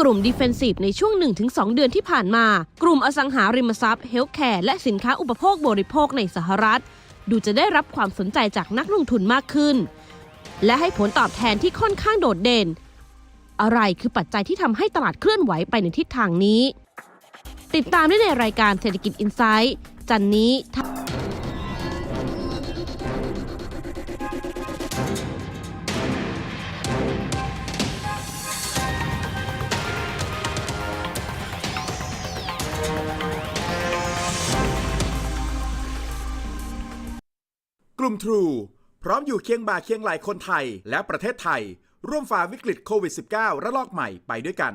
กลุ่ม Defensive ในช่วง 1-2 เดือนที่ผ่านมา กลุ่มอสังหาริมทรัพย์ Healthcare และสินค้าอุปโภคบริโภคในสหรัฐ ดูจะได้รับความสนใจจากนักลงทุนมากขึ้น และให้ผลตอบแทนที่ค่อนข้างโดดเด่น อะไรคือปัจจัยที่ทำให้ตลาดเคลื่อนไหวไปในทิศทางนี้ ติดตามได้ในรายการเศรษฐกิจอินไซต์จันนี้ กลุ่มทรูพร้อมอยู่เคียงบ่าเคียงไหลคนไทย และประเทศไทย ร่วมฝ่าวิกฤตโควิด -19 ระลอกใหม่ไปด้วยกัน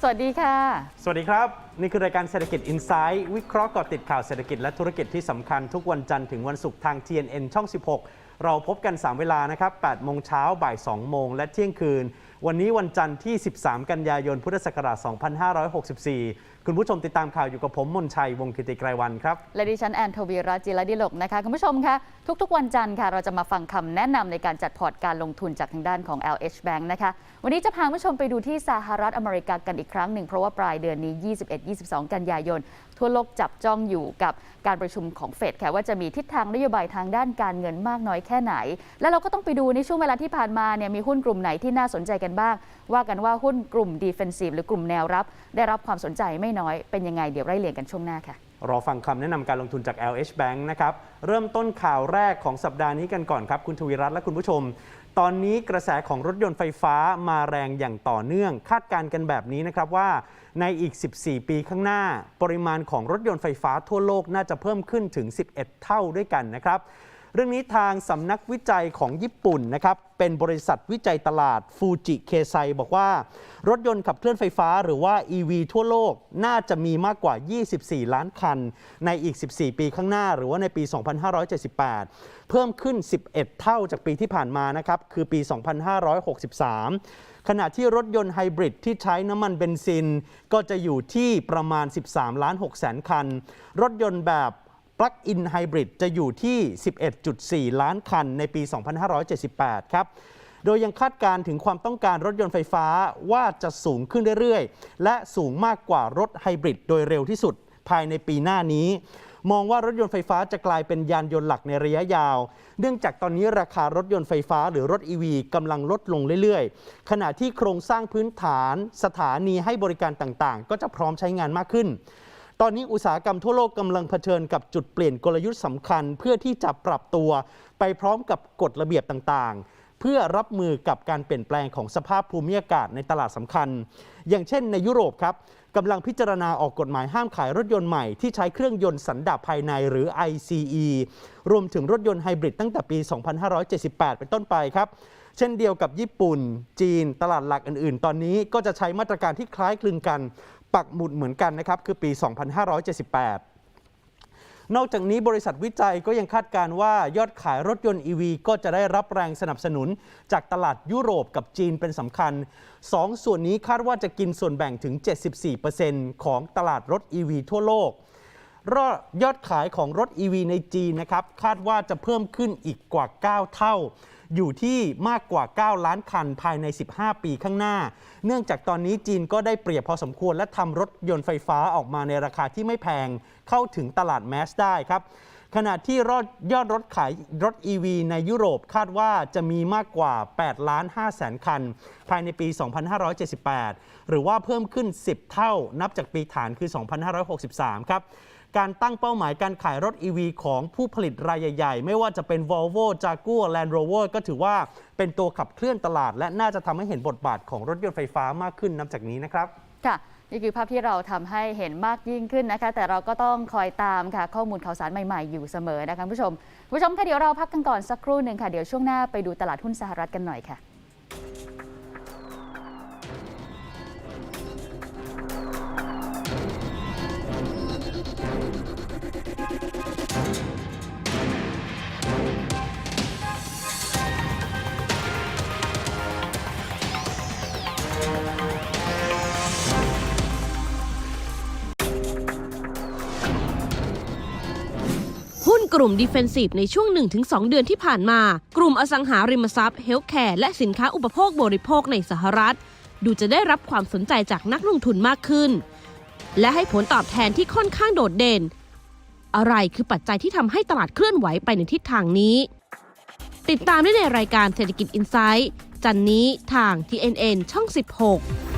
สวัสดีค่ะ สวัสดีครับ นี่คือรายการเศรษฐกิจอินไซต์วิเคราะห์เกาะติดข่าวเศรษฐกิจและธุรกิจที่สำคัญทุกวันจันทร์ถึงวันศุกร์ทาง TNN ช่อง 16 เราพบกัน 3 เวลานะครับ8โมงเช้าบ่าย2โมงและเที่ยงคืน วันนี้วันจันทร์ที่ 13 กันยายน พุทธศักราช 2564 คุณผู้ชมติดตามข่าวอยู่กับผมมนชัยวงศ์กิติไกรวันครับ และดิฉันแอนโทวีราจิรดิลกนะคะคุณผู้ชมคะทุกๆ วันจันทร์ค่ะ เราจะมาฟังคำแนะนำในการจัดพอร์ตการลงทุนจากทางด้านของ LH Bank นะคะวันนี้จะพาคุณผู้ชมไปดูที่สหรัฐอเมริกากันอีกครั้งหนึ่งเพราะว่าปลายเดือนนี้ 21-22 กันยายน ทั่วโลกจับจ้องอยู่กับการประชุมของเฟดค่ะว่าจะมีทิศทางนโยบายทางด้านการเงินมากน้อยแค่ไหน แล้วเราก็ต้องไปดูในช่วงเวลาที่ผ่านมาเนี่ยมีหุ้นกลุ่มไหนที่น่าสนใจกันบ้างว่ากันว่าหุ้นกลุ่ม defensive หรือกลุ่มแนวรับ ได้รับความสนใจไม่น้อยเป็นยังไงเดี๋ยวไล่เรียงกันช่วงหน้าค่ะรอฟังคำแนะนำการลงทุนจาก LH Bank นะครับ เริ่มต้นข่าวแรกของสัปดาห์นี้กันก่อนครับ คุณทวีรัตน์และคุณผู้ชม ตอนนี้กระแสของรถยนต์ไฟฟ้ามาแรงอย่างต่อเนื่อง คาดการณ์กันแบบนี้นะครับว่า ในอีก 14 ปีข้างหน้า ปริมาณของรถยนต์ไฟฟ้าทั่วโลกน่าจะเพิ่มขึ้นถึง 11 เท่าด้วยกันนะครับ เรื่องนี้ทางสำนักวิจัยของญี่ปุ่นนะครับเป็นบริษัทวิจัยตลาดฟูจิเคไซบอกว่า รถยนต์ขับเคลื่อนไฟฟ้าหรือว่า EV ทั่วโลกน่าจะมีมากกว่า 24 ล้านคัน ในอีก 14 ปีข้างหน้า หรือว่าในปี 2578 เพิ่มขึ้น 11 เท่าจากปีที่ผ่านมานะครับคือปี 2563 ขณะที่รถยนต์ไฮบริดที่ใช้น้ำมันเบนซิน ก็จะอยู่ที่ประมาณ 13 ล้าน6แสนคัน รถยนต์แบบ ปลั๊กอินไฮบริดจะอยู่ที่ 11.4 ล้านคันในปี 2578 ครับ โดยยังคาดการณ์ถึงความต้องการรถยนต์ไฟฟ้าว่าจะสูงขึ้นเรื่อยๆ และสูงมากกว่ารถไฮบริดโดยเร็วที่สุดภายในปีหน้านี้ มองว่ารถยนต์ไฟฟ้าจะกลายเป็นยานยนต์หลักในระยะยาว เนื่องจากตอนนี้ราคารถยนต์ไฟฟ้าหรือรถ EV กำลังลดลงเรื่อยๆ ขณะที่โครงสร้างพื้นฐาน สถานีให้บริการต่างๆ ก็จะพร้อมใช้งานมากขึ้น ตอนนี้อุตสาหกรรมทั่วโลกกำลังเผชิญกับจุดเปลี่ยนกลยุทธ์สำคัญ เพื่อที่จะปรับตัวไปพร้อมกับกฎระเบียบต่างๆ เพื่อรับมือกับการเปลี่ยนแปลงของสภาพภูมิอากาศในตลาดสำคัญ อย่างเช่นในยุโรปครับกำลังพิจารณาออกกฎหมายห้ามขายรถยนต์ใหม่ที่ใช้เครื่องยนต์สันดาปภายในหรือ ICE รวมถึงรถยนต์ไฮบริดตั้งแต่ปี 2578 เป็นต้นไปครับเช่นเดียวกับญี่ปุ่น จีน ตลาดหลักอื่น ๆ ตอนนี้ก็จะใช้มาตรการที่คล้ายคลึงกัน ปักหมุดเหมือนกันนะครับคือปี 2578 นอกจากนี้บริษัทวิจัยก็ยังคาดการว่ายอดขายรถยนต์ EV ก็จะได้รับแรงสนับสนุน จากตลาดยุโรปกับจีนเป็นสำคัญ 2ส่วนนี้คาดว่าจะกินส่วนแบ่งถึง 74%ของตลาดรถ EV ทั่วโลกยอดขายของรถ EV ในจีนนะครับคาดว่าจะเพิ่มขึ้นอีกกว่า 9 เท่า อยู่ที่มากกว่า 9 ล้านคันภายใน 15 ปีข้างหน้า เนื่องจากตอนนี้จีนก็ได้เปรียบพอสมควร และทำรถยนต์ไฟฟ้าออกมาในราคาที่ไม่แพงเข้าถึงตลาดแมสได้ครับขณะที่รอดยอดรถขายรถ EV ในยุโรปคาดว่าจะมีมากกว่า 8 ล้าน5แสนคัน ภายในปี 2578 หรือว่าเพิ่มขึ้น 10 เท่านับจากปีฐานคือ 2563 ครับ การตั้งเป้าหมายการขายรถ EV ของผู้ผลิตรายใหญ่ ๆ ไม่ว่าจะเป็น Volvo, Jaguar, Land Rover ก็ถือว่าเป็นตัวขับเคลื่อนตลาด และน่าจะทำให้เห็นบทบาทของรถยนต์ไฟฟ้ามากขึ้นนับจากนี้นะครับ ค่ะนี่คือภาพที่เราทำให้เห็นมากยิ่งขึ้นนะคะ แต่เราก็ต้องคอยตามค่ะ ข้อมูลข่าวสารใหม่ๆอยู่เสมอนะคะผู้ชมผู้ชมค่ะเดี๋ยวเราพักกันก่อนสักครู่หนึ่งค่ะ เดี๋ยวช่วงหน้าไปดูตลาดหุ้นสหรัฐกันหน่อยค่ะ กลุ่ม Defensive ในช่วง 1-2 เดือนที่ผ่านมา กลุ่มอสังหาริมทรัพย์ Healthcare และสินค้าอุปโภคบริโภคในสหรัฐ ดูจะได้รับความสนใจจากนักลงทุนมากขึ้น และให้ผลตอบแทนที่ค่อนข้างโดดเด่น อะไรคือปัจจัยที่ทำให้ตลาดเคลื่อนไหวไปในทิศทางนี้ ติดตามได้ในรายการเศรษฐกิจอินไซต์จันนี้ทาง TNN ช่อง 16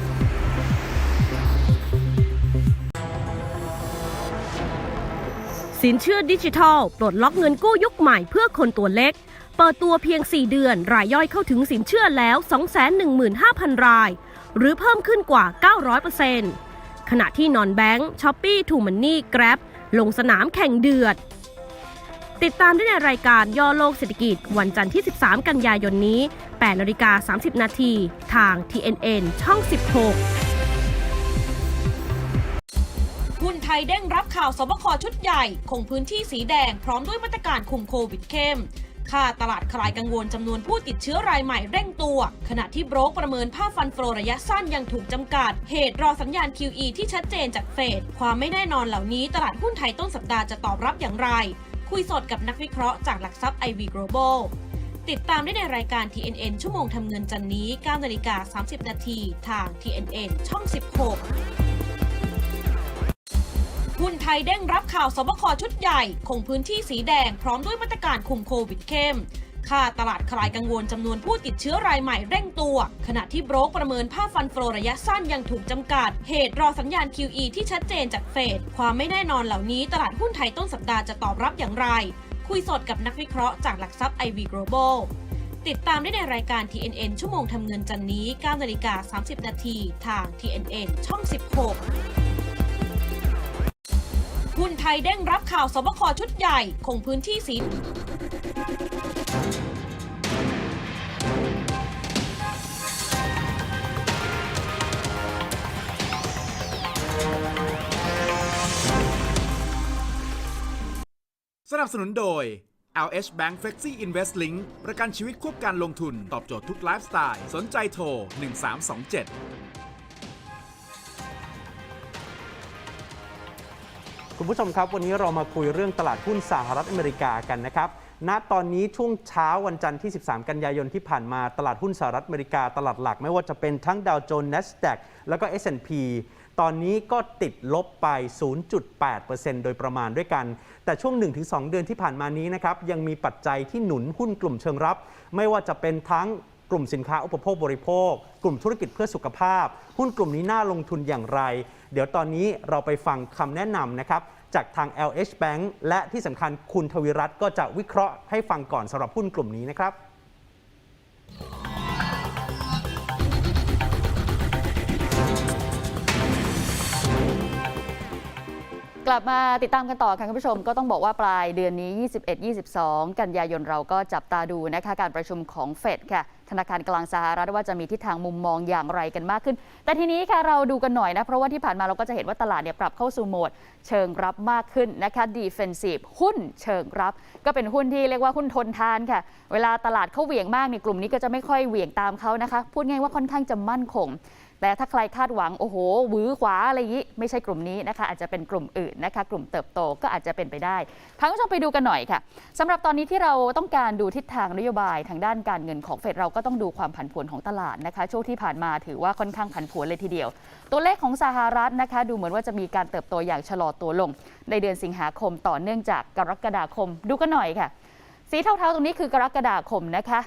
สินเชื่อดิจิทัล ปลดล็อกเงินกู้ยุคใหม่เพื่อคนตัวเล็ก เปิดตัวเพียง 4 เดือน รายย่อยเข้าถึงสินเชื่อแล้ว 215,000 ราย หรือเพิ่มขึ้นกว่า 900%ขณะที่นอนแบงค์ช้อปปี้ทูมันนี่แกร็บลงสนามแข่งเดือด ติดตามได้ในรายการย่อโลกเศรษฐกิจ วันจันทร์ที่ 13 กันยายนนี้8นาฬิกา30 นาทีทาง TNN ช่อง 16 ทยเด้งรับข่าวสบคชุดใหญ่คงพื้นที่สีแดงพร้อมด้วยมาตรการคุมโควิดเข้ม ค่าตลาดคลายกังวลจำนวนผู้ติดเชื้อรายใหม่เร่งตัว ขณะที่โบรกประเมินภาพฟันโฟระยะสั้นยังถูกจำกัด เหตุรอสัญญาณ QE ที่ชัดเจนจากเฟด ความไม่แน่นอนเหล่านี้ตลาดหุ้นไทยต้นสัปดาห์จะตอบรับอย่างไร คุยสดกับนักวิเคราะห์จากหลักทรัพย์ IV Global ติดตามได้ในรายการ TNN ชั่วโมงทำเงินจันนี้9นาฬิกา30 นาทีทาง TNN ช่อง 16 หุ้นไทยเด้งรับข่าวสบคชุดใหญ่คงพื้นที่สีแดงพร้อมด้วยมาตรการคุมโควิดเข้ม ค่าตลาดคลายกังวลจำนวนผู้ติดเชื้อรายใหม่เร่งตัว ขณะที่โบรกประเมินภาพฟันโฟระยะสั้นยังถูกจำกัด เหตุรอสัญญาณ QE ที่ชัดเจนจากเฟด ความไม่แน่นอนเหล่านี้ตลาดหุ้นไทยต้นสัปดาห์จะตอบรับอย่างไร คุยสดกับนักวิเคราะห์จากหลักทรัพย์ IV Global ติดตามได้ในรายการ TNN ชั่วโมงทำเงินจันนี้9นาฬิกา30 นาทีทาง TNN ช่อง 16 หุ้นไทยเด้งรับข่าวสบคชุดใหญ่คงพื้นที่สีสนับสนุนโดย LH Bank Flexi Invest Link ประกันชีวิตควบการลงทุน ตอบโจทย์ทุกไลฟ์สไตล์ สนใจโทร 1327 คุณผู้ชมครับ วันนี้เรามาคุยเรื่องตลาดหุ้นสหรัฐอเมริกากันนะครับณตอนนี้ช่วงเช้าวันจันทร์ที่ 13 กันยายนที่ผ่านมาตลาดหุ้นสหรัฐอเมริกาตลาดหลักไม่ว่าจะเป็นทั้งดาวโจนส์ NASDAQ แล้วก็ S&P ตอนนี้ก็ติดลบไป 0.8%โดยประมาณด้วยกัน แต่ช่วง 1-2 เดือนที่ผ่านมานี้นะครับยังมีปัจจัยที่หนุนหุ้นกลุ่มเชิงรับ ไม่ว่าจะเป็นทั้งกลุ่มสินค้าอุปโภคบริโภค กลุ่มธุรกิจเพื่อสุขภาพ หุ้นกลุ่มนี้น่าลงทุนอย่างไร เดี๋ยวตอนนี้เราไปฟังคำแนะนำนะครับจากทาง LH Bank และที่สำคัญคุณทวิรัตน์ก็จะวิเคราะห์ให้ฟังก่อนสำหรับหุ้นกลุ่มนี้นะครับ กลับมาติดตามกันต่อค่ะคุณผู้ชมก็ต้องบอกว่าปลายเดือนนี้ 21-22 กันยายนเราก็จับตาดูนะคะการประชุมของเฟดค่ะ ธนาคารกลางสหรัฐว่าจะมีทิศทางมุมมองอย่างไรกันมากขึ้น แต่ทีนี้ค่ะเราดูกันหน่อยนะ เพราะว่าที่ผ่านมาเราก็จะเห็นว่าตลาดเนี่ยปรับเข้าสู่โหมด เชิงรับมากขึ้นนะคะ defensive หุ้นเชิงรับ ก็เป็นหุ้นที่เรียกว่าหุ้นทนทานค่ะ เวลาตลาดเขาเหวี่ยงมากเนี่ยกลุ่มนี้ก็จะไม่ค่อยเหวี่ยงตามเขานะคะพูดง่ายว่าค่อนข้างจะมั่นคง แต่ถ้าใครคาดหวังโอ้โหหวือขวาอะไรนี้ไม่ใช่กลุ่มนี้นะคะ อาจจะเป็นกลุ่มอื่นนะคะ กลุ่มเติบโตก็อาจจะเป็นไปได้พาคุณผู้ชมไปดูกันหน่อยค่ะสำหรับตอนนี้ที่เราต้องการดูทิศทางนโยบายทางด้านการเงินของเฟดเราก็ต้องดูความผันผวนของตลาดนะคะ ช่วงที่ผ่านมาถือว่าค่อนข้างผันผวนเลยทีเดียว ตัวเลขของสหรัฐนะคะ ดูเหมือนว่าจะมีการเติบโตอย่างชะลอตัวลง ในเดือนสิงหาคมต่อเนื่องจากกรกฎาคม ดูกันหน่อยค่ะ สีเทาๆตรงนี้คือกรกฎาคมนะคะ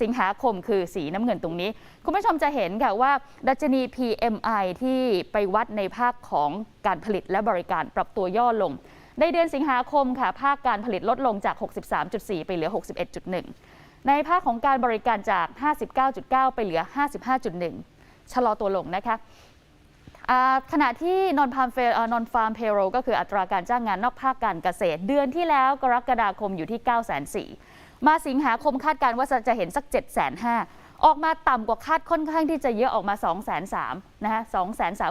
สิงหาคมคือสีน้ำเงินตรงนี้ คุณผู้ชมจะเห็นค่ะว่า ดัชนี PMI ที่ไปวัดในภาคของการผลิตและบริการปรับตัวย่อลง ในเดือนสิงหาคมค่ะ ภาคการผลิตลดลงจาก 63.4 ไปเหลือ 61.1 ในภาคของการบริการจาก 59.9 ไปเหลือ 55.1 ชะลอตัวลงนะคะขณะที่ non farm non farm payroll ก็คืออัตราการจ้างงานนอกภาคการเกษตร เดือนที่แล้วกรกฎาคมอยู่ที่ 9 4 0 0 0 มาสิงหาคมคาดการณ์ว่าจะเห็นสัก7 5 0 0 0ออกมาต่ำกว่าคาดค่อนข้างที่จะเยอะออกมา 2 3 0 0 0นะคะ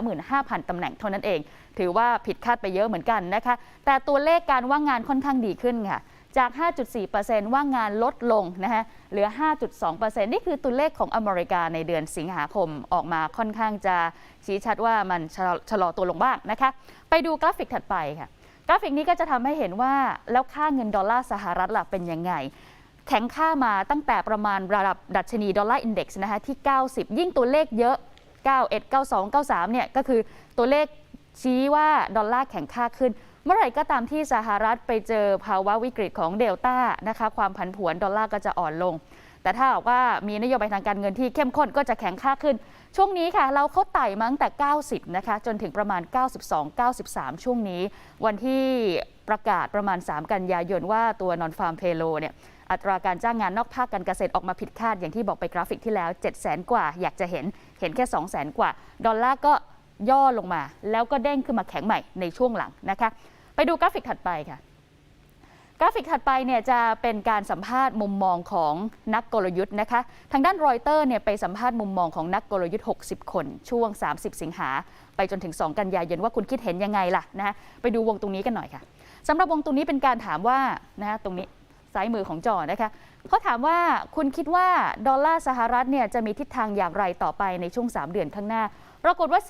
235,000ตำแหน่งเท่านั้นเอง ถือว่าผิดคาดไปเยอะเหมือนกันนะคะ แต่ตัวเลขการว่างงานค่อนข้างดีขึ้นค่ะ จาก 5.4%ว่างงานลดลงนะคะเหลือ 5.2%นี่คือตัวเลขของอเมริกาในเดือนสิงหาคมออกมาค่อนข้างจะชี้ชัดว่ามันชะลอชะลอตัวลงบ้างนะคะ ไปดูกราฟิกถัดไปค่ะ กราฟิกนี้ก็จะทำให้เห็นว่า แล้วค่าเงินดอลลาร์สหรัฐล่ะเป็นยังไง แข็งค่ามาตั้งแต่ประมาณระดับดัชนีดอลลาร์อินเด็กซ์นะคะที่ 90 ยิ่งตัวเลขเยอะ 91 92 93 เนี่ยก็คือตัวเลขชี้ว่าดอลลาร์แข็งค่าขึ้น เมื่อไหร่ก็ตามที่สหรัฐไปเจอภาวะวิกฤตของเดลต้านะคะความผันผวนดอลลาร์ก็จะอ่อนลง แต่ถ้าหากว่ามีนโยบายทางการเงินที่เข้มข้นก็จะแข็งค่าขึ้น ช่วงนี้ค่ะ เราเขาไต่มาตั้งแต่ 90 นะคะ จนถึงประมาณ 92 93 ช่วงนี้ วันที่ประกาศประมาณ 3 กันยายนว่าตัวนอนฟาร์มเพโลเนี่ยอัตราการจ้างงานนอกภาคการเกษตรออกมาผิดคาดอย่างที่บอกไปกราฟิกที่แล้ว 7 0 0แสนกว่า อยากจะเห็นเห็นแค่ 2 0 0แสนกว่า ดอลลาร์ก็ย่อลงมา แล้วก็เด้งขึ้นมาแข็งใหม่ในช่วงหลังนะคะ ไปดูกราฟิกถัดไปค่ะ กราฟิกถัดไปเนี่ยจะเป็นการสัมภาษณ์มุมมองของนักกลยุทธ์นะคะ ทางด้านรอยเตอร์เนี่ยไปสัมภาษณ์มุมมองของนักกลยุทธ์ 60 คน ช่วง 30 สิงหา ไปจนถึง 2 กันยายนว่าคุณคิดเห็นยังไงล่ะนะะไปดูวงตรงนี้กันหน่อยค่ะสำหรับวงตรงนี้เป็นการถามว่านะะตรงนี้ซ้ายมือของจอนะคะเขาถามว่าคุณคิดว่าดอลลาร์สหรัฐเนี่ยจะมีทิศทางอย่างไรต่อไปในช่วง 3 เดือนข้างหน้า ปรากฏว่า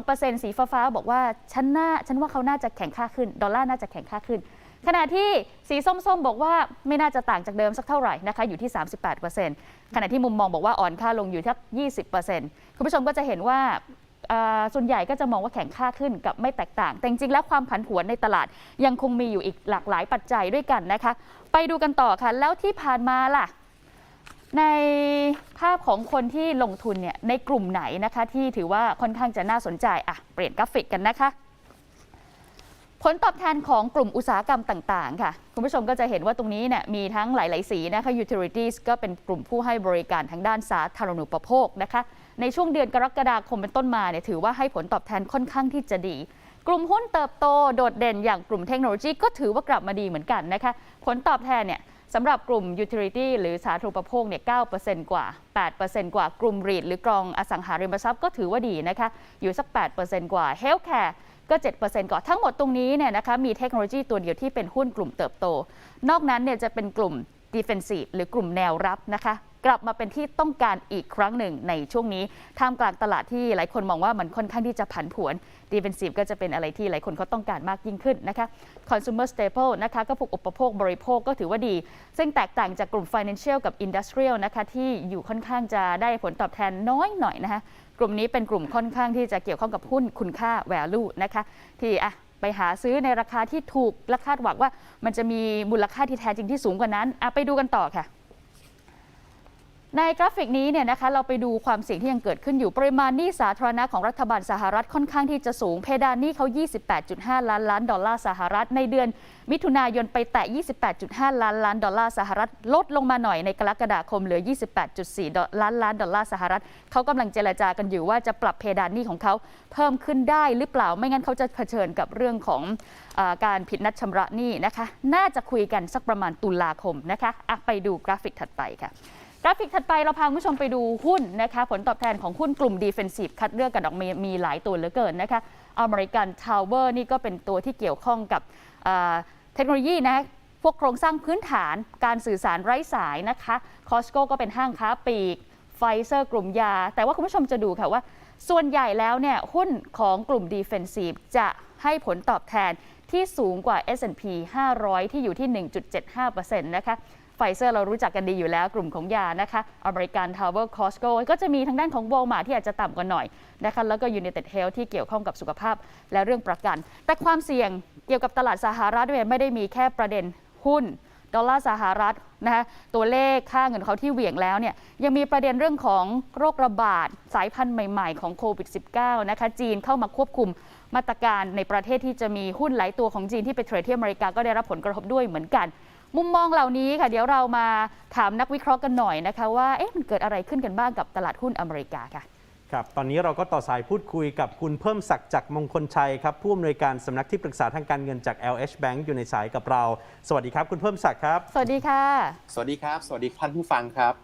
42%สีฟ้าๆบอกว่าฉันน่าฉันว่าเขาน่าจะแข็งค่าขึ้น ดอลลาร์น่าจะแข็งค่าขึ้น ขณะที่สีส้มๆ บอกว่าไม่น่าจะต่างจากเดิมสักเท่าไหร่นะคะอยู่ที่ 38%ขณะที่มุมมองบอกว่าอ่อนค่าลงอยู่ที่20%คุณผู้ชมก็จะเห็นว่าส่วนใหญ่ก็จะมองว่าแข็งค่าขึ้นกับไม่แตกต่าง แต่จริงๆแล้วความผันผวนในตลาดยังคงมีอยู่อีกหลากหลายปัจจัยด้วยกันนะคะ ไปดูกันต่อค่ะ แล้วที่ผ่านมาล่ะ ในภาพของคนที่ลงทุนเนี่ยในกลุ่มไหนนะคะ ที่ถือว่าค่อนข้างจะน่าสนใจอะเปลี่ยนกราฟิกกันนะคะ ผลตอบแทนของกลุ่มอุตสาหกรรมต่าง ๆ ค่ะ คุณผู้ชมก็จะเห็นว่าตรงนี้เนี่ยมีทั้งหลาย ๆ สีนะคะ utilities ก็เป็นกลุ่มผู้ให้บริการทางด้านสาธารณูปโภคนะคะ ในช่วงเดือนกรกฎาคมเป็นต้นมาเนี่ยถือว่าให้ผลตอบแทนค่อนข้างที่จะดี กลุ่มหุ้นเติบโตโดดเด่นอย่างกลุ่มเทคโนโลยีก็ถือว่ากลับมาดีเหมือนกันนะคะ ผลตอบแทนเนี่ยสำหรับกลุ่ม utility หรือสาธารณูปโภคเนี่ย9%กว่า 8%กว่ากลุ่ม REIT หรือกรองอสังหาริมทรัพย์ก็ถือว่าดีนะคะ อยู่สัก 8%กว่า healthcare ก็ 7%ก่อนทั้งหมดตรงนี้เนี่ยนะคะมีเทคโนโลยีตัวเดียวที่เป็นหุ้นกลุ่มเติบโต นอกนั้นเนี่ยจะเป็นกลุ่ม defensive หรือกลุ่มแนวรับนะคะกลับมาเป็นที่ต้องการอีกครั้งหนึ่งในช่วงนี้ท่ามกลางตลาดที่หลายคนมองว่ามันค่อนข้างที่จะผันผวน defensive ก็จะเป็นอะไรที่หลายคนเขาต้องการมากยิ่งขึ้นนะคะ consumer staple นะคะก็พวกอุปโภคบริโภคก็ถือว่าดี ซึ่งแตกต่างจากกลุ่ม financial กับ industrial นะคะที่อยู่ค่อนข้างจะได้ผลตอบแทนน้อยหน่อยนะคะ กลุ่มนี้เป็นกลุ่มค่อนข้างที่จะเกี่ยวข้องกับหุ้นคุณค่า value นะคะที่อะไปหาซื้อในราคาที่ถูกและคาดหวังว่า มันจะมีมูลค่าที่แท้จริงที่สูงกว่านั้นอะไปดูกันต่อค่ะ ในกราฟิกนี้เนี่ยนะคะเราไปดูความเสี่ยงที่ยังเกิดขึ้นอยู่ปริมาณหนี้สาธารณะของรัฐบาลสหรัฐค่อนข้างที่จะสูง เพดานหนี้เขา 28.5 ล้านล้านดอลลาร์สหรัฐ ในเดือนมิถุนายนไปแตะ 28.5 ล้านล้านดอลลาร์สหรัฐ ลดลงมาหน่อยในกรกฎาคมเหลือ 28.4 ล้านล้านดอลลาร์สหรัฐเขากำลังเจรจากันอยู่ว่าจะปรับเพดานหนี้ของเขาเพิ่มขึ้นได้หรือเปล่าไม่งั้นเขาจะเผชิญกับเรื่องของอการผิดนัดชำระหนี้นะคะ น่าจะคุยกันสักประมาณตุลาคมนะคะไปดูกราฟิกถัดไปค่ะ ราฟิกถัดไปเราพาคุณผู้ชมไปดูหุ้นนะคะ ผลตอบแทนของหุ้นกลุ่ม Defensive คัดเลือกกันออกมามีหลายตัวเหลือเกินนะคะอเมริกันทาวเวอร์นี่ก็เป็นตัวที่เกี่ยวข้องกับเทคโนโลยีนะพวกโครงสร้างพื้นฐานการสื่อสารไร้สายนะคะคอสโกก็เป็นห้างค้าปลีกไฟเซอร์กลุ่มยา แต่ว่าคุณผู้ชมจะดูค่ะว่า ส่วนใหญ่แล้วเนี่ยหุ้นของกลุ่ม Defensive จะให้ผลตอบแทนที่สูงกว่า S&P 500 ที่อยู่ที่ 1.75%นะคะ ฟเซอร์เรารู้จักกันดีอยู่แล้วกลุ่มของยานะคะอเมริกันทาวเวอร์คอสโกก็จะมีทางด้านของ Walmart ที่อาจจะต่ำกว่าหน่อยนะคะแล้วก็ United Health ที่เกี่ยวข้องกับสุขภาพและเรื่องประกัน แต่ความเสี่ยงเกี่ยวกับตลาดสหรัฐเนี่ยไม่ได้มีแค่ประเด็นหุ้นดอลลาร์สหรัฐนะคะตัวเลขค่าเงินเขาที่เหวี่ยงแล้วเนี่ยยังมีประเด็นเรื่องของโรคระบาดสายพันธุ์ใหม่ ๆ ของโควิด -19 นะคะจีนเข้ามาควบคุมมาตรการในประเทศที่จะมีหุ้นหลายตัวของจีนที่ไปเทรดที่อเมริกาก็ได้รับผลกระทบด้วยเหมือนกัน มุมมองเหล่านี้ค่ะ เดี๋ยวเรามาถามนักวิเคราะห์กันหน่อยนะคะว่าเอ๊ะมันเกิดอะไรขึ้นกันบ้างกับตลาดหุ้นอเมริกาค่ะครับตอนนี้เราก็ต่อสายพูดคุยกับคุณเพิ่มศักดิ์จากมงคลชัยครับผู้อำนวยการสำนักที่ปรึกษาทางการเงินจาก LH Bank อยู่ในสายกับเรา สวัสดีครับ คุณเพิ่มศักดิ์ครับ สวัสดีค่ะ สวัสดีครับ สวัสดีท่านผู้ฟังครับ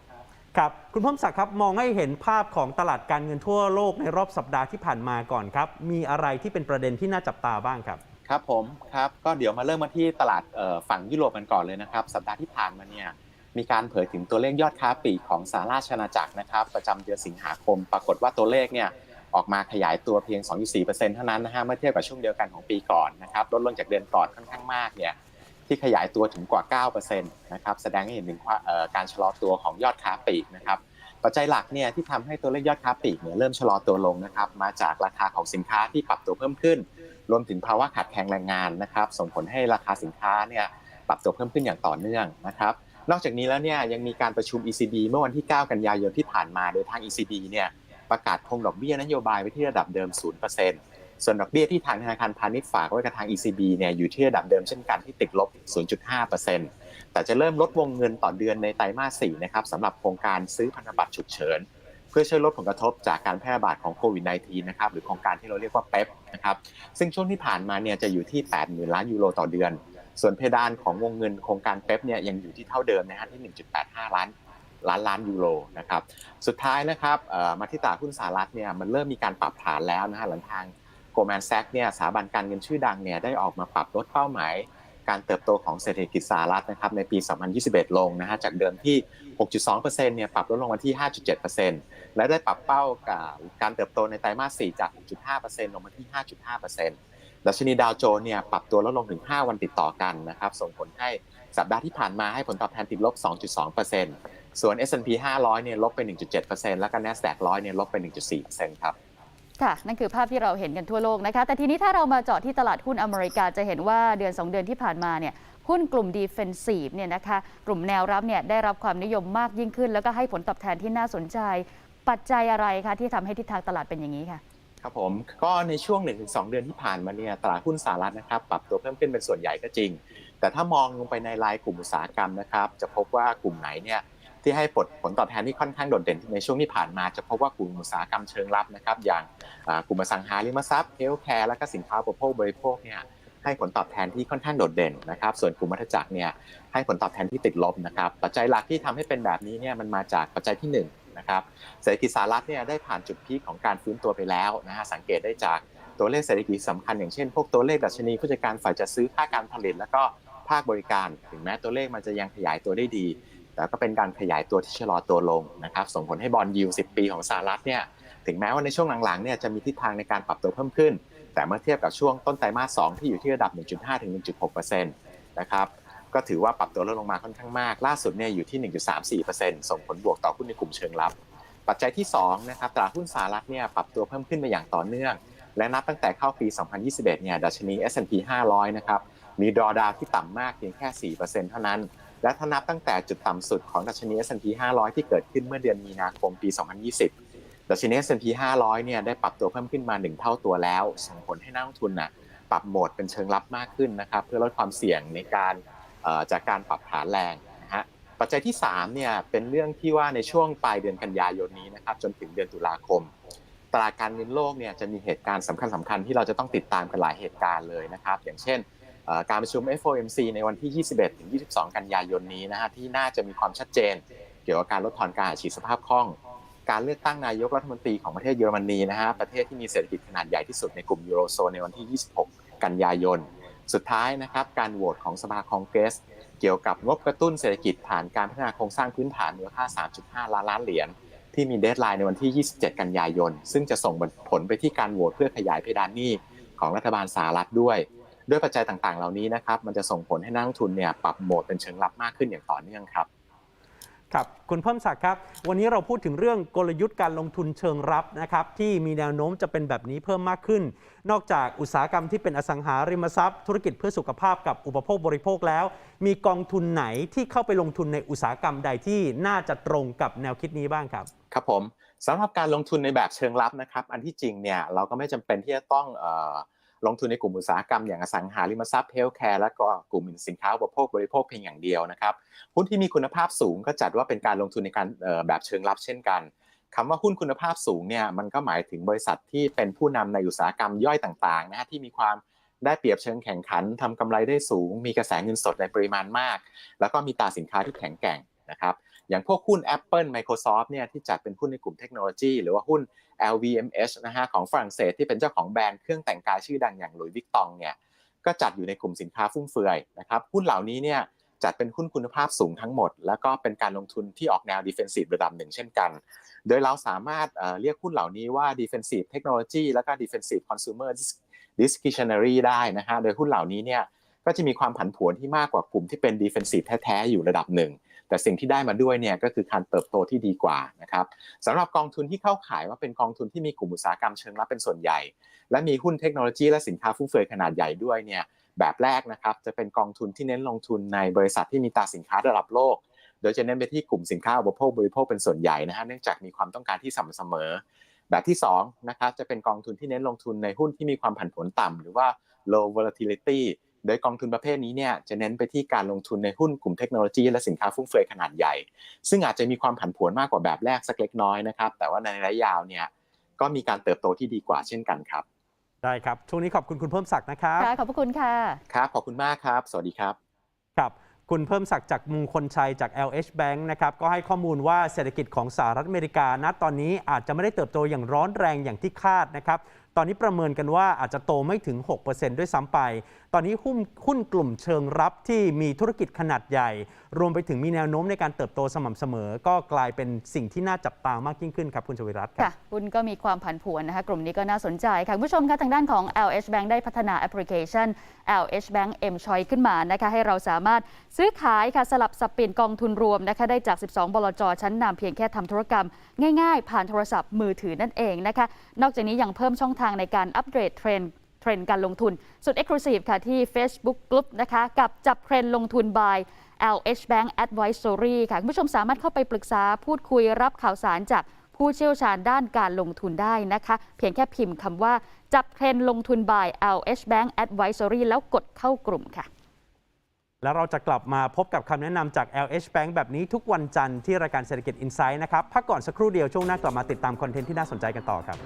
ครับคุณเพิ่มศักดิ์ครับมองให้เห็นภาพของตลาดการเงินทั่วโลกในรอบสัปดาห์ที่ผ่านมาก่อนครับ มีอะไรที่เป็นประเด็นที่น่าจับตาบ้างครับ ครับผมครับก็เดี๋ยวมาเริ่มมาที่ตลาดฝั่งยุโรปกันก่อนเลยนะครับ สัปดาห์ที่ผ่านมาเนี่ยมีการเผยถึงตัวเลขยอดค้าปลีกของสหราชอาณาจักรนะครับ ประจำเดือนสิงหาคม ปรากฏว่าตัวเลขเนี่ยออกมาขยายตัวเพียง 2.4%เท่านั้นนะฮะเมื่อเทียบกับช่วงเดียวกันของปีก่อนนะครับลดลงจากเดือนก่อนค่อนข้างมากเนี่ยที่ขยายตัวถึงกว่า 9%นะครับแสดงให้เห็นถึงการชะลอตัวของยอดค้าปลีกนะครับปัจจัยหลักเนี่ยที่ทำให้ตัวเลขยอดค้าปลีกเนี่ยเริ่มชะลอตัวลงนะครับมาจากราคาของสินค้าที่ปรับตัวเพิ่มขึ้น รวมถึงภาวะขาดแคลนแรงงานนะครับ ส่งผลให้ราคาสินค้าเนี่ยปรับตัวเพิ่มขึ้นอย่างต่อเนื่องนะครับ นอกจากนี้แล้วเนี่ยยังมีการประชุม ECB เมื่อวันที่ 9 กันยายนที่ผ่านมา โดยทาง ECB เนี่ยประกาศคงดอกเบี้ยนโยบายไว้ที่ระดับเดิม 0%ส่วนดอกเบี้ยที่ทางธนาคารพาณิชย์ฝากไว้กับทาง ECB เนี่ยอยู่ที่ระดับเดิมเช่นกันที่ติดลบ 0.5%แต่จะเริ่มลดวงเงินต่อเดือนในไตรมาส 4 นะครับสำหรับโครงการซื้อพันธบัตรฉุกเฉิน เพื่อช่วยลดผลกระทบจากการแพร่ระบาดของโควิด -19 นะครับหรือโครงการที่เราเรียกว่าเป๊ปนะครับซึ่งช่วงที่ผ่านมาเนี่ยจะอยู่ที่ 80,000 ล้านยูโรต่อเดือน ส่วนเพดานของวงเงินโครงการเป๊ปเนี่ยยังอยู่ที่เท่าเดิมนะฮะที่ 1.85 ล้านล้านล้านยูโรนะครับสุดท้ายนะครับมาที่ตลาดหุ้นสหรัฐเนี่ยมันเริ่มมีการปรับฐานแล้วนะฮะหลังทางโกลแมนแซกเนี่ยสถาบันการเงินชื่อดังเนี่ยได้ออกมาปรับลดเป้าหมาย การเติบโตของเศรษฐกิจสหรัฐนะครับในปี 2021 ลงนะฮะจากเดิมที่ 6.2%เนี่ยปรับลดลงมาที่ 5.7%และได้ปรับเป้ากับการเติบโตในไตรมาส 4 จาก 6.5%ลงมาที่ 5.5%ดัชนีดาวโจนส์เนี่ยปรับตัวลดลงถึง 5 วันติดต่อกันนะครับส่งผลให้สัปดาห์ที่ผ่านมาให้ผลตอบแทนติดลบ 2.2%ส่วน S&P 500 เนี่ยลบไป 1.7%แล้วก็ NASDAQ 100 เนี่ยลบไป 1.4%ครับ ค่ะ นั่นคือภาพที่เราเห็นกันทั่วโลกนะคะ แต่ทีนี้ถ้าเรามาเจาะที่ตลาดหุ้นอเมริกาจะเห็นว่าเดือน 2 เดือนที่ผ่านมาเนี่ยหุ้นกลุ่ม Defensive เนี่ยนะคะกลุ่มแนวรับเนี่ยได้รับความนิยมมากยิ่งขึ้น แล้วก็ให้ผลตอบแทนที่น่าสนใจ ปัจจัยอะไรคะที่ทำให้ทิศทางตลาดเป็นอย่างนี้ค่ะครับผมก็ในช่วง 1-2 เดือนที่ผ่านมาเนี่ยตลาดหุ้นสหรัฐนะครับปรับตัวเพิ่มขึ้นเป็นส่วนใหญ่ก็จริง แต่ถ้ามองลงไปในรายกลุ่มอุตสาหกรรมนะครับจะพบว่ากลุ่มไหนเนี่ย ที่ให้ผลผลตอบแทนที่ค่อนข้างโดดเด่นในช่วงที่ผ่านมา จะพบว่ากลุ่มอุตสาหกรรมเชิงรับนะครับ อย่างกลุ่มสังหาริมทรัพย์เฮลท์แคร์และก็สินค้าอุปโภคบริโภคเนี่ยให้ผลตอบแทนที่ค่อนข้างโดดเด่นนะครับ ส่วนกลุ่มวัฏจักรเนี่ยให้ผลตอบแทนที่ติดลบนะครับ ปัจจัยหลักที่ทำให้เป็นแบบนี้เนี่ยมันมาจากปัจจัยที่หนึ่งนะครับ เศรษฐกิจสหรัฐเนี่ยได้ผ่านจุดพีคของการฟื้นตัวไปแล้วนะฮะ สังเกตได้จากตัวเลขเศรษฐกิจสำคัญอย่างเช่น พวกตัวเลขดัชนีผู้จัดการฝ่ายจัดซื้อภาคการผลิต แล้วก็ภาคบริการ ถึงแม้ตัวเลขมันจะยังขยายตัวได้ดี แต่ก็เป็นการขยายตัวที่ชะลอตัวลงนะครับ ส่งผลให้บอลยู10 ปีของสหรัฐเนี่ย ถึงแม้ว่าในช่วงหลังๆเนี่ยจะมีทิศทางในการปรับตัวเพิ่มขึ้น แต่เมื่อเทียบกับช่วงต้นไตรมาส 2 ที่อยู่ที่ระดับ 1.5 ถึง 1.6%นะครับ ก็ถือว่าปรับตัวลดลงมาค่อนข้างมาก ล่าสุดเนี่ยอยู่ที่ 1.34%ส่งผลบวกต่อหุ้นในกลุ่มเชิงรับ ปัจจัยที่2นะครับตลาดหุ้นสหรัฐเนี่ยปรับตัวเพิ่มขึ้นมาอย่างต่อเนื่อง และนับตั้งแต่เข้าปี 2021 เนี่ยดัชนี S&P 500 นะครับมีดรอดาวที่ต่ำมากเพียงแค่ 4%เท่านั้น และถ้านับตั้งแต่จุดต่ำสุดของดัชนี S&P 500 ที่เกิดขึ้นเมื่อเดือนมีนาคมปี 2020 ดัชนี S&P 500 เนี่ยได้ปรับตัวเพิ่มขึ้นมา 1 เท่าตัวแล้ว ส่งผลให้นักลงทุนนะปรับโหมดเป็นเชิงรับมากขึ้นนะครับเพื่อลดความเสี่ยงในการจากการปรับฐานแรงนะฮะปัจจัยที่3เนี่ยเป็นเรื่องที่ว่าในช่วงปลายเดือนกันยายนนี้นะครับจนถึงเดือนตุลาคมตลาดการเงินโลกเนี่ยจะมีเหตุการณ์สำคัญสำคัญๆที่เราจะต้องติดตามกันหลายเหตุการณ์เลยนะครับ อย่างเช่น การประชุม FOMC ในวันที่ 21 ถึง 22 กันยายนนี้นะฮะที่น่าจะมีความชัดเจน เกี่ยวกับการลดทอนการฉีดสภาพคล่อง การเลือกตั้งนายกรัฐมนตรีของประเทศเยอรมนีนะฮะประเทศที่มีเศรษฐกิจขนาดใหญ่ที่สุดในกลุ่มยูโรโซนในวันที่ 26 กันยายน สุดท้ายนะครับการโหวตของสภาคองเกรส เกี่ยวกับงบกระตุ้นเศรษฐกิจผ่านการพัฒนาโครงสร้างพื้นฐานมูลค่า 3.5 ล้านล้านเหรียญที่มีเดทไลน์ในวันที่ 27 กันยายน ซึ่งจะส่งผลไปที่การโหวตเพื่อขยายเพดานหนี้ของรัฐบาลสหรัฐด้วย ด้วยปัจจัยต่างๆ เหล่านี้นะครับ มันจะส่งผลให้นักลงทุนเนี่ยปรับโหมดเป็นเชิงรับมากขึ้นอย่างต่อเนื่องครับครับคุณเพิ่มศักดิ์ครับ วันนี้เราพูดถึงเรื่องกลยุทธ์การลงทุนเชิงรับนะครับที่มีแนวโน้มจะเป็นแบบนี้เพิ่มมากขึ้น นอกจากอุตสาหกรรมที่เป็นอสังหาริมทรัพย์ ธุรกิจเพื่อสุขภาพกับอุปโภคบริโภคแล้ว มีกองทุนไหนที่เข้าไปลงทุนในอุตสาหกรรมใดที่น่าจะตรงกับแนวคิดนี้บ้างครับ ครับผมสำหรับการลงทุนในแบบเชิงรับนะครับ อันที่จริงเนี่ยเราก็ไม่จำเป็นที่จะต้องเอ่อ ลงทุนในกลุ่มอุตสาหกรรมอย่างอสังหาริมทรัพย์เฮลท์แคร์และก็กลุ่มสินค้าอุปโภคบริโภคเพียงอย่างเดียวนะครับหุ้นที่มีคุณภาพสูงก็จัดว่าเป็นการลงทุนในการแบบเชิงรับเช่นกันคำว่าหุ้นคุณภาพสูงเนี่ยมันก็หมายถึงบริษัทที่เป็นผู้นำในอุตสาหกรรมย่อยต่างๆนะฮะที่มีความได้เปรียบเชิงแข่งขันทำกำไรได้สูง มีกระแสเงินสดในปริมาณมาก แล้วก็มีตราสินค้าที่แข็งแกร่งนะครับ อย่างพวกหุ้น Apple Microsoft เนี่ยที่จัดเป็นหุ้นในกลุ่มเทคโนโลยี หรือว่าหุ้น LVMH นะฮะของฝรั่งเศสที่เป็นเจ้าของแบรนด์เครื่องแต่งกายชื่อดังอย่างหลุยส์วิกตองเนี่ยก็จัดอยู่ในกลุ่มสินค้าฟุ่มเฟือยนะครับหุ้นเหล่านี้เนี่ยจัดเป็นหุ้นคุณภาพสูงทั้งหมด แล้วก็เป็นการลงทุนที่ออกแนว defensive ระดับหนึ่งเช่นกัน โดยเราสามารถเอ่อเรียกหุ้นเหล่านี้ว่า defensive technology แล้วก็ defensive consumer discretionary ได้นะฮะโดยหุ้นเหล่านี้เนี่ยก็จะมีความผันผวนที่มากกว่ากลุ่มที่เป็น defensive แท้ๆอยู่ระดับหนึ่ง แต่สิ่งที่ได้มาด้วยเนี่ยก็คือการเติบโตที่ดีกว่านะครับสำหรับกองทุนที่เข้าขายว่าเป็นกองทุนที่มีกลุ่มอุตสาหกรรมเชิงรับเป็นส่วนใหญ่ และมีหุ้นเทคโนโลยีและสินค้าฟุ่มเฟือยขนาดใหญ่ด้วยเนี่ยแบบแรกนะครับจะเป็นกองทุนที่เน้นลงทุนในบริษัทที่มีตาสินค้าระดับโลก โดยจะเน้นไปที่กลุ่มสินค้าอุปโภคบริโภคเป็นส่วนใหญ่นะฮะเนื่องจากมีความต้องการที่สม่ำเสมอ แบบที่2นะครับจะเป็นกองทุนที่เน้นลงทุนในหุ้นที่มีความผันผวนต่ำหรือว่า low volatility โดยกองทุนประเภทนี้เนี่ยจะเน้นไปที่การลงทุนในหุ้นกลุ่มเทคโนโลยีและสินค้าฟุ่มเฟือยขนาดใหญ่ ซึ่งอาจจะมีความผันผวนมากกว่าแบบแรกสักเล็กน้อยนะครับแต่ว่าในระยะยาวเนี่ยก็มีการเติบโตที่ดีกว่าเช่นกันครับ ได้ครับ ช่วงนี้ขอบคุณคุณเพิ่มศักดิ์นะครับค่ะขอบพระคุณค่ะครับขอบคุณมากครับ สวัสดีครับ ครับคุณเพิ่มศักดิ์จากมงคลชัยจาก LH Bank นะครับก็ให้ข้อมูลว่าเศรษฐกิจของสหรัฐอเมริกาณตอนนี้อาจจะไม่ได้เติบโตอย่างร้อนแรงอย่างที่คาดนะครับ ตอนนี้ประเมินกันว่าอาจจะโตไม่ถึง 6%ด้วยซ้ำไปตอนนี้หุ้นหุ้นกลุ่มเชิงรับที่มีธุรกิจขนาดใหญ่ รวมไปถึงมีแนวโน้มในการเติบโตสม่ำเสมอ ก็กลายเป็นสิ่งที่น่าจับตามากยิ่งขึ้นครับคุณชวิรัตน์ค่ะรับหุ้นก็มีความผันผวนนะคะกลุ่มนี้ก็น่าสนใจค่ะคุณผู้ชมคะทางด้านของ LH Bank ได้พัฒนาแอปพลิเคชัน LH Bank M Choice ขึ้นมานะคะให้เราสามารถซื้อขายค่ะสลับสับเปลี่ยนกองทุนรวมนะคะได้จาก 12 บลจชั้นนำเพียงแค่ทำธุรกรรม ง่าย ๆ ผ่านโทรศัพท์มือถือนั่นเองนะคะนอกจากนี้ยังเพิ่มช่องทางในการอัปเดตเทรนด์ เทรนด์การลงทุน สุด Exclusive ค่ะที่ Facebook Group นะคะกับจับเทรนด์ลงทุน by LH Bank Advisory ค่ะ คุณผู้ชมสามารถเข้าไปปรึกษาพูดคุยรับข่าวสารจากผู้เชี่ยวชาญด้านการลงทุนได้นะคะ เพียงแค่พิมพ์คำว่า จับเทรนด์ลงทุน by LH Bank Advisory แล้วกดเข้ากลุ่มค่ะ แล้วเราจะกลับมาพบกับคำแนะนำจาก LH Bank แบบนี้ทุกวันจันทร์ที่รายการเศรษฐกิจ Insight นะครับ พักก่อนสักครู่เดียวช่วงหน้ากลับมาติดตามคอนเทนต์ที่น่าสนใจกันต่อครับ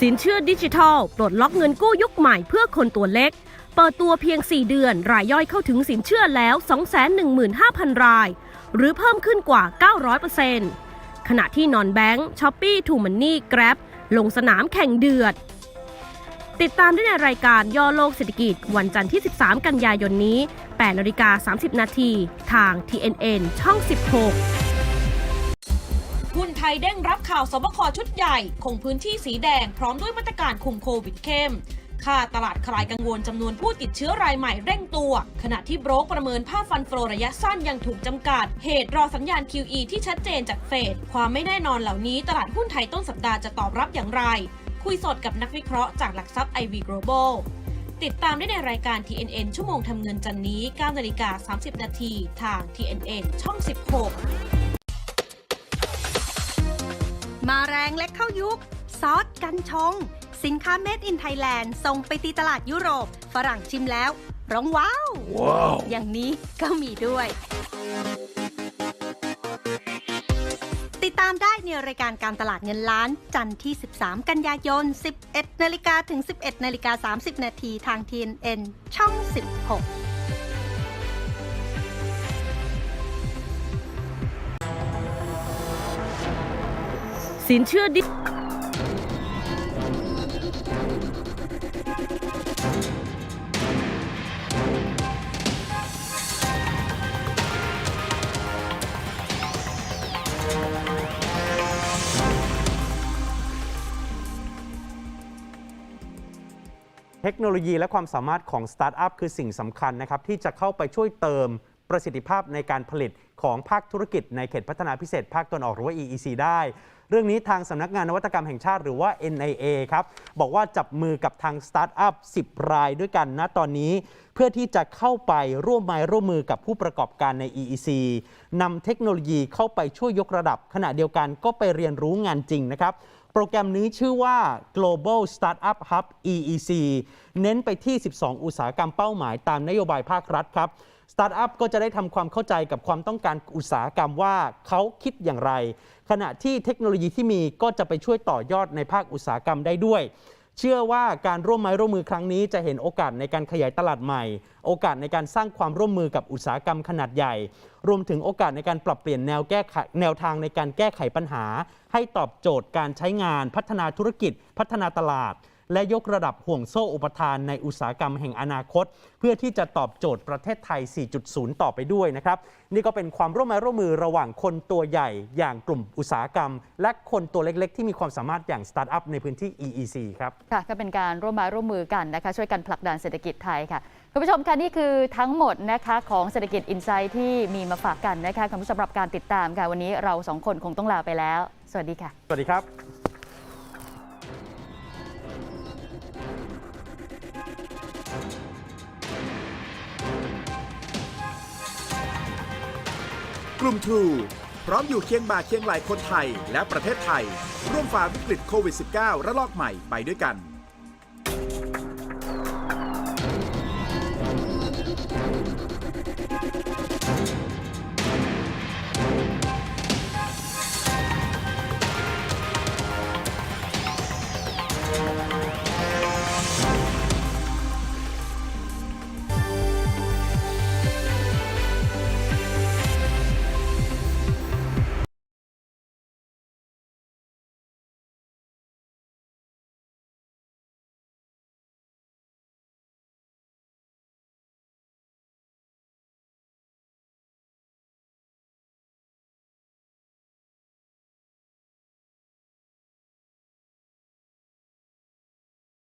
สินเชื่อดิจิทัล ปลดล็อกเงินกู้ยุคใหม่เพื่อคนตัวเล็ก เปิดตัวเพียง 4 เดือน รายย่อยเข้าถึงสินเชื่อแล้ว 215,000 ราย หรือเพิ่มขึ้นกว่า 900%ขณะที่นอนแบงค์ช้อปปี้ทูมันนี่แกร็บลงสนามแข่งเดือด ติดตามได้ในรายการย่อโลกเศรษฐกิจ วันจันทร์ที่ 13 กันยายนนี้8นาฬิกา30 นาทีทาง TNN ช่อง 16 หุ้นไทยเด้งรับข่าวสบคชุดใหญ่ คงพื้นที่สีแดงพร้อมด้วยมาตรการคุมโควิดเข้ม ค่าตลาดคลายกังวลจำนวนผู้ติดเชื้อรายใหม่เร่งตัว ขณะที่โบรกประเมินภาพฟันโฟระยะสั้นยังถูกจำกัด เหตุรอสัญญาณ QE ที่ชัดเจนจากเฟด ความไม่แน่นอนเหล่านี้ตลาดหุ้นไทยต้นสัปดาห์จะตอบรับอย่างไร คุยสดกับนักวิเคราะห์จากหลักทรัพย์ IV Global ติดตามได้ในรายการ TNN ชั่วโมงทำเงินจันนี้9นาฬิกา30 นาทีทาง TNN ช่อง 16 มาแรงและเข้ายุค ซอสกันชง สินค้าเมดอินไทยแลนด์ส่งไปตีตลาดยุโรป ฝรั่งชิมแล้ว ร้องว้าวอย่างนี้ก็มีด้วย ติดตามได้ในรายการการตลาดเงินล้าน จันทร์ที่ 13 กันยายน 11 นาฬิกาถึง 11 นาฬิกา 30 นาทีทาง TNN ช่อง 16 สินเชื่อดิเทคโนโลยีและความสามารถของสตาร์ทอัพคือสิ่งสำคัญนะครับ ที่จะเข้าไปช่วยเติมประสิทธิภาพในการผลิตของภาคธุรกิจในเขตพัฒนาพิเศษภาคตะวันออกหรือว่า EEC ได้ เรื่องนี้ทางสำนักงานนวัตกรรมแห่งชาติหรือว่า NIA ครับ บอกว่าจับมือกับทางสตาร์ทอัพ 10 รายด้วยกันนะตอนนี้ เพื่อที่จะเข้าไปร่วมไม้ร่วมมือกับผู้ประกอบการใน EEC นำเทคโนโลยีเข้าไปช่วยยกระดับ ขณะเดียวกันก็ไปเรียนรู้งานจริงนะครับโปรแกรมนี้ชื่อว่า Global Startup Hub EEC เน้นไปที่ 12 อุตสาหกรรมเป้าหมายตามนโยบายภาครัฐครับสตาร์ทอัพก็จะได้ทำความเข้าใจกับความต้องการอุตสาหกรรมว่าเขาคิดอย่างไร ขณะที่เทคโนโลยีที่มีก็จะไปช่วยต่อยอดในภาคอุตสาหกรรมได้ด้วย เชื่อว่าการร่วมไม้ร่วมมือครั้งนี้จะเห็นโอกาสในการขยายตลาดใหม่ โอกาสในการสร้างความร่วมมือกับอุตสาหกรรมขนาดใหญ่ รวมถึงโอกาสในการปรับเปลี่ยนแนวแก้ไขแนวทางในการแก้ไขปัญหา ให้ตอบโจทย์การใช้งาน พัฒนาธุรกิจ พัฒนาตลาด และยกระดับห่วงโซ่อุปทานในอุตสาหกรรมแห่งอนาคต เพื่อที่จะตอบโจทย์ประเทศไทย 4.0 ต่อไปด้วยนะครับ นี่ก็เป็นความร่วมมือร่วมมือระหว่างคนตัวใหญ่อย่างกลุ่มอุตสาหกรรม และคนตัวเล็กๆ ที่มีความสามารถอย่างสตาร์ทอัพในพื้นที่ EEC ครับค่ะก็เป็นการร่วมไม้ร่วมมือกันนะคะช่วยกันผลักดันเศรษฐกิจไทยค่ะคุณผู้ชมค่ะนี่คือทั้งหมดนะคะของเศรษฐกิจอินไซต์ที่มีมาฝากกันนะคะขอบคุณสำหรับการติดตามค่ะวันนี้เราสองคนคงต้องลาไปแล้ว สวัสดีค่ะ สวัสดีครับ กลุ่มทูพร้อมอยู่เคียงบ่าเคียงไหลคนไทยและประเทศไทย ร่วมฝ่าวิกฤตโควิด -19 ระลอกใหม่ไปด้วยกัน